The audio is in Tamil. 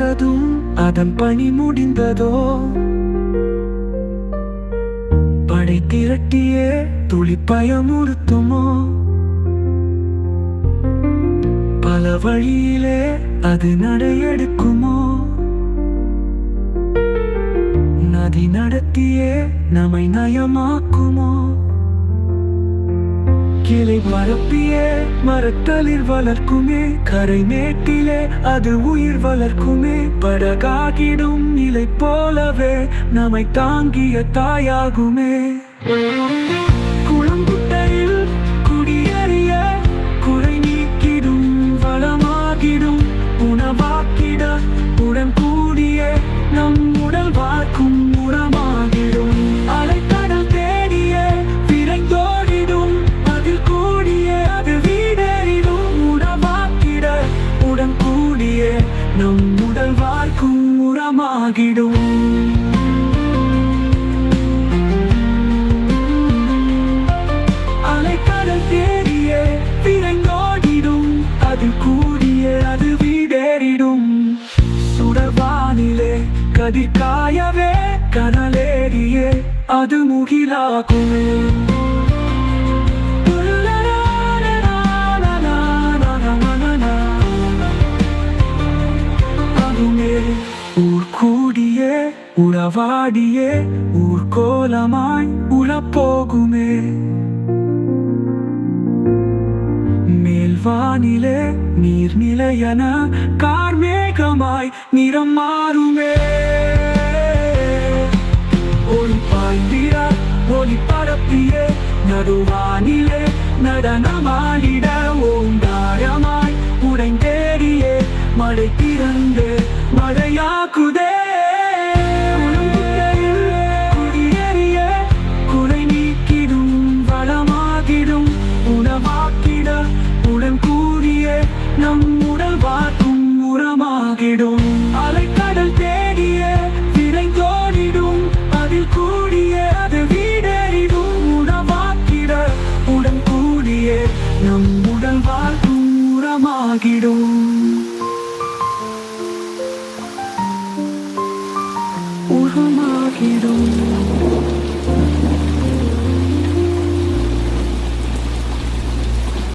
வந்ததும் அதன் பணி முடிந்ததோ? படை திரட்டியே துளி பயமுறுத்துமோ? பல வழியிலே அது நடையெடுக்குமோ? நதி நடத்தியே நம்மை நயமாக்குமோ? கிளை மரப்பியே மரத்தளிர் வளர்க்குமே கரை மேட்டிலே அது உயிர் வளர்க்குமே படகாகிடும் நிலை போலவே நம்மை தாங்கிய தாயாகுமே. நம் உடல் வார்க்கும் உரமாகிடும். அலைக்கடல் தேடிய விரைந்தோடிடும் அது கூடிய அது வீடேறிடும். சுடர்வானிலே கதிர்காயவே கனலேறியே அது முகிலாகுமே. கூடியே உறவாடியே ஊர்கோலமாய் உளப்போகுமே மேல்வானிலே நீர்நிலையன கார்மேகமாய் நிறம் மாறுமே. ஒளி பாய்ந்திர ஒளி பரப்பியே நடுவானிலே நடனமாடிட ஓங்காரமாய் உடைந்தேறியே. மழை திறந்து நம் உடல் வாக்கும் உரமாகிடும் அலைக்கடல் தேடிய திரை தோடிடும் அதில் கூடிய அது வீடறிடும் உணவாக்கிட உடன் கூடிய நம் உடல் வாக்கும் உரமாகிடும்